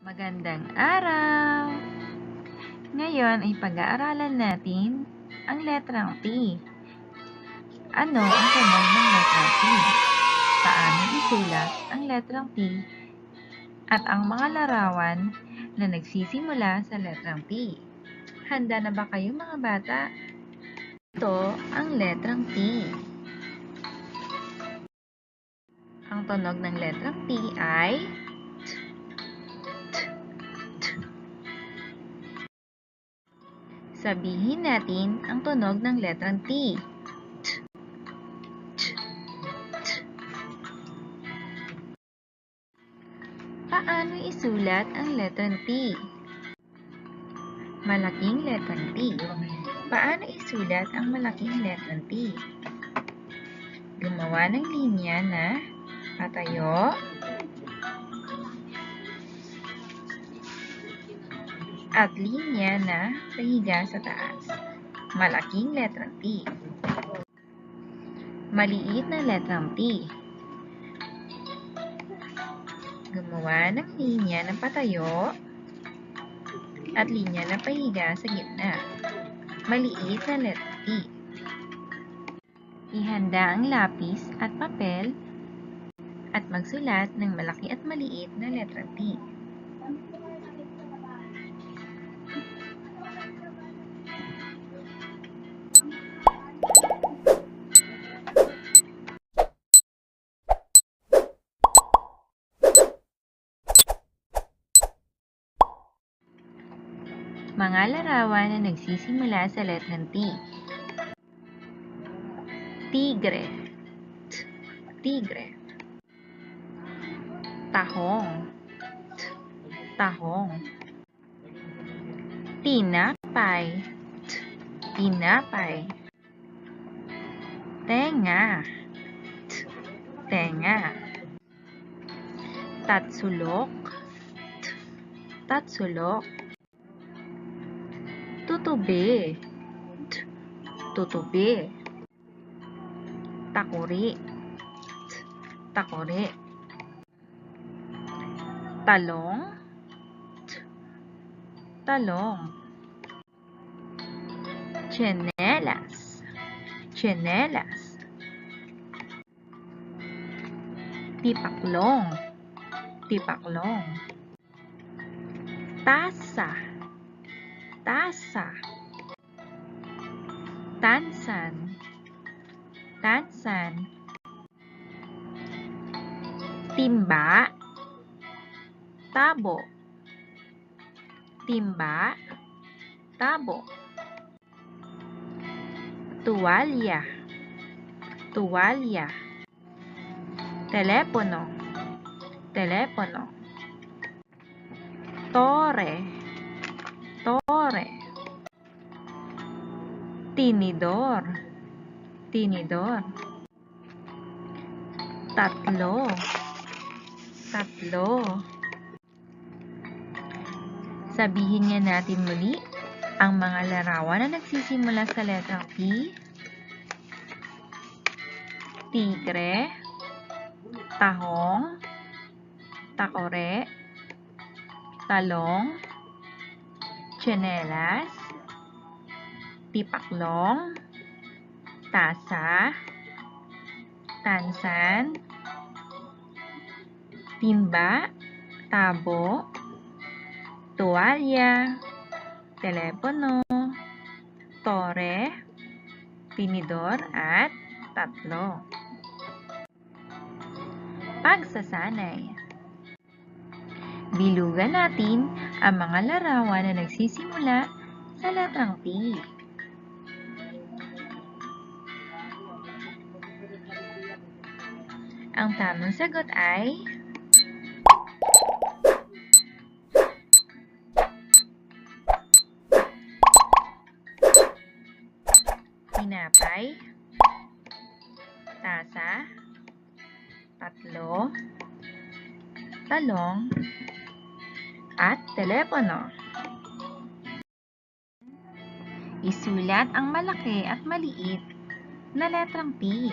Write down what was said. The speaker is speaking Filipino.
Magandang araw! Ngayon ay pag-aaralan natin ang letrang T. Ano ang tunog ng letrang T? Paano isulat ang letrang T? At ang mga larawan na nagsisimula sa letrang T. Handa na ba kayo mga bata? Ito ang letrang T. Ang tunog ng letrang T ay Sabihin natin ang tunog ng letrang T. Paano isulat ang letrang T? Malaking letrang T. Paano isulat ang malaking letrang T? Gumawa ng linya na patayo, at linya na pahiga sa taas. Malaking letrang T. Maliit na letrang T. Gumawa ng linya na patayo at linya na pahiga sa gitna. Maliit na letrang T. Ihanda ang lapis at papel at magsulat ng malaki at maliit na letrang T. Mga larawan na nagsisimula sa letrang T. Tigre. T. Tigre. Tahong. T. Tahong. Tinapay. T. Tinapay. Tenga. T. Tenga. Tatsulok. T. Tatsulok. Tutubi. T. Tutubi. Takuri. T. Takuri. Talong. T. Talong. Tsinelas. Tsinelas. Tipaklong. Tipaklong. Tasa. Tasa. Tansan. Tansan. Timba. Tabo. Timba. Tabo. Tuwalya. Tuwalya. Telepono. Telepono. Tore. Tore. Tinidor. Tinidor. Tatlo. Tatlo. Sabihin nga natin muli ang mga larawan na nagsisimula sa letrang T. Tigre. Tahong. Takore. Talong. Tsinelas. Tipaklong. Tasa. Tansan. Timba. Tabo. Tuwalya. Telepono. Tore. Tinidor at tatlo. Pagsasanay. Bilugan natin ang mga larawan na nagsisimula sa letrang T. Ang tamang sagot ay tinapay, tasa, tatlo, talong, at telepono. Isulat ang malaki at maliit na letrang P.